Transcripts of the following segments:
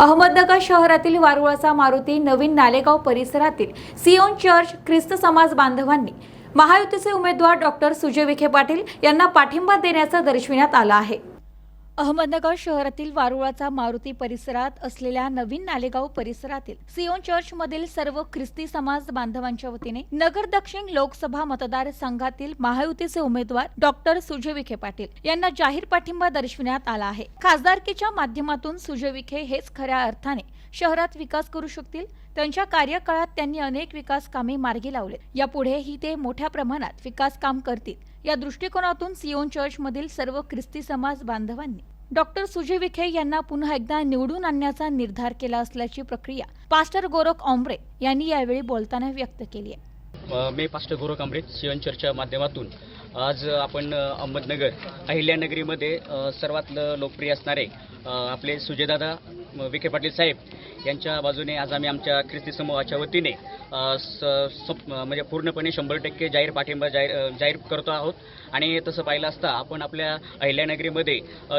अहमदनगर शहरातील वारुळाचा मारुती नवीन नालेगाव परिसरातील सियोन चर्च ख्रिस्त समाज बांधवांनी महायुतीचे उमेदवार डॉक्टर सुजय विखे पाटील यांना पाठिंबा देण्याचं दर्शविण्यात आलं आहे. अहमदनगर शहरातील वारुळाचा मारुती परिसरात असलेल्या नवीन नालेगाव परिसरातील सियोन चर्च मधील सर्व ख्रिस्ती समाज बांधवांच्या वतीने नगर दक्षिण लोकसभा मतदारसंघातील महायुतीचे उमेदवार डॉक्टर सुजय विखे पाटील यांना जाहीर पाठिंबा दर्शविण्यात आला आहे. खासदारकीच्या माध्यमातून सुजय विखे हेच खऱ्या अर्थाने शहरात विकास करू शकतील. त्यांच्या कार्यकाळात त्यांनी अनेक विकास कामे मार्गी लावले यापुढेही ते मोठ्या प्रमाणात विकास काम करतील. या दृष्टिकोनातून सियोन चर्चमधील सर्व ख्रिस्ती समाज बांधवांनी डॉक्टर सुजय विखे यांना पुन्हा एकदा निवडून आणण्याचा निर्धार केला असल्याची प्रक्रिया पास्टर गोरख ऑम्ब्रे यांनी यावेळी बोलताना व्यक्त केली आहे. मी पास्टर गोरख कांबळे सियन चर्चच्या माध्यमातून. आज आपण अहमदनगर अहिल्यानगरीमध्ये सर्वात लोकप्रिय असणारे आपले सुजयदादा विखे पाटील साहेब यांच्या बाजूने आज आम्ही आमच्या ख्रिस्ती समूहाच्या वतीने स- म्हणजे पूर्णपणे शंभर टक्के जाहीर पाठिंबा जाहीर जाहीर करतो आहोत. आणि तसं पाहिलं असता आपण आपल्या अहिल्यानगरीमध्ये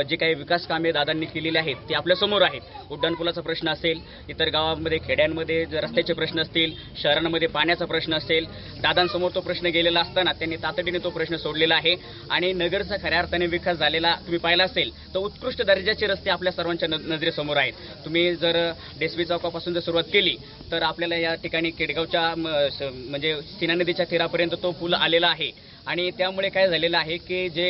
जे काही विकास कामे दादांनी केलेली आहेत ते आपल्यासमोर आहेत. उड्डाणपुलाचा प्रश्न असेल इतर गावांमध्ये खेड्यांमध्ये जर रस्त्याचे प्रश्न असतील शहरांमध्ये पाण्याचा प्रश्न असेल दादांसमोर तो प्रश्न गेलेला असताना त्यांनी तातडीने तो प्रश्न सोडलेला आहे. आणि नगरचा खऱ्या अर्थाने विकास झालेला तुम्ही पाहिला असेल तर उत्कृष्ट दर्जाचे रस्ते आपल्या सर्वांच्या न- नजरेसमोर आहेत. तुम्ही जर वसवी चौकापासून जर सुरुवात केली तर आपल्याला या ठिकाणी केडगावच्या म, स- म्हणजे सीना नदीच्या तीरापर्यंत तो पूल आलेला आहे. आणि त्यामुळे काय झालेलं आहे की जे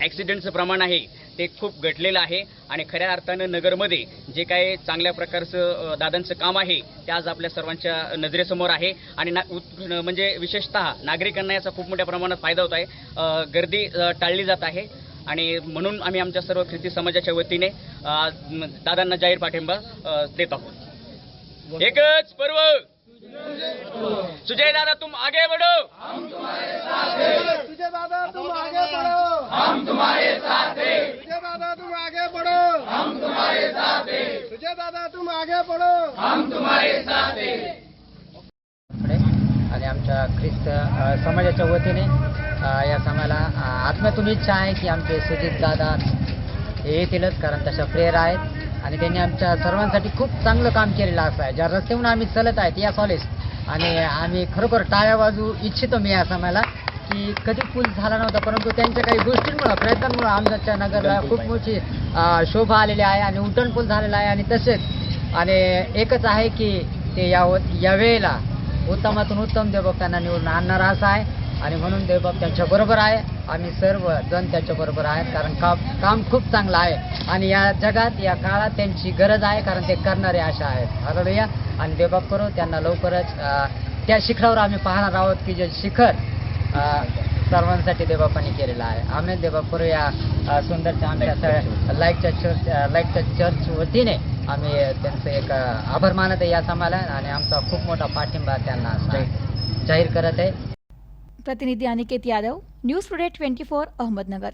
ॲक्सिडेंटचं प्रमाण आहे ते खूप घटलेलं आहे. आणि खऱ्या अर्थानं नगरमध्ये जे काय चांगल्या प्रकारचं दादांचं काम आहे ते आज आपल्या सर्वांच्या नजरेसमोर आहे. आणि ना म्हणजे विशेषतः नागरिकांना याचा खूप मोठ्या प्रमाणात फायदा होत आहे. गर्दी टाळली जात आहे. आणि म्हणून आम्ही आमच्या सर्व ख्रिस्ती समाजाच्या वतीने दादांना जाहीर पाठिंबा देत आहोत. एकच पर्व! सुजय दादा तुम आगे बढ़ो! तुझे दादा तुम आगे बढ़ो! हम तुम्हारे साथ हैं तुझे दादा तुम आगे बढ़ो! हम तुम्हारे साथ हैं तुझे दादा तुम आगे बढ़ो! कडे आणि आमच्या ख्रिस्त समाजाच्या वतीने या समाला आत्म्यातून इच्छा आहे की आमचे सुजित दादा हे येतीलच कारण तशा प्रेयर आहेत. आणि त्यांनी आमच्या सर्वांसाठी खूप चांगलं काम केलेलं असं आहे. ज्या रस्त्याहून आम्ही चलत आहेत या कॉलेज आणि आम्ही खरोखर टाळ्या वाजू इच्छितो मी या समाला की कधी पूल झाला नव्हता परंतु त्यांच्या काही गोष्टींमुळं प्रयत्नांमुळं आमच्या नगरला खूप मोठी शोभा आलेली आहे आणि उड्डाण पूल झालेला आहे. आणि तसेच आणि एकच आहे की ते या या वेळेला उत्तमातून उत्तम देवबाप त्यांना निवडून आणणारा असा आहे. आणि म्हणून देवबाप त्यांच्या बरोबर आहे. आम्ही सर्व जण त्याच्या बरोबर आहेत कारण काम काम खूप चांगलं आहे. आणि या जगात या काळात त्यांची गरज आहे कारण ते करणारे अशा आहेत. हरडूया आणि देवबाप करू त्यांना लवकरच त्या शिखरावर आम्ही पाहणार आहोत की जे शिखर सर्वांसाठी देवबापांनी केलेलं आहे. आम्ही देवबाप करू या सुंदरच्या आमच्या लाईकच्या चर्च लाईकच्या चर्च वतीने आम्ही त्यांचं एक आभार मानत आहे या समाला आणि आमचा खूप मोठा पाठिंबा त्यांना जाहीर करत आहे. प्रतिनिधी Aniket Yadav news today twenty four Ahmednagar.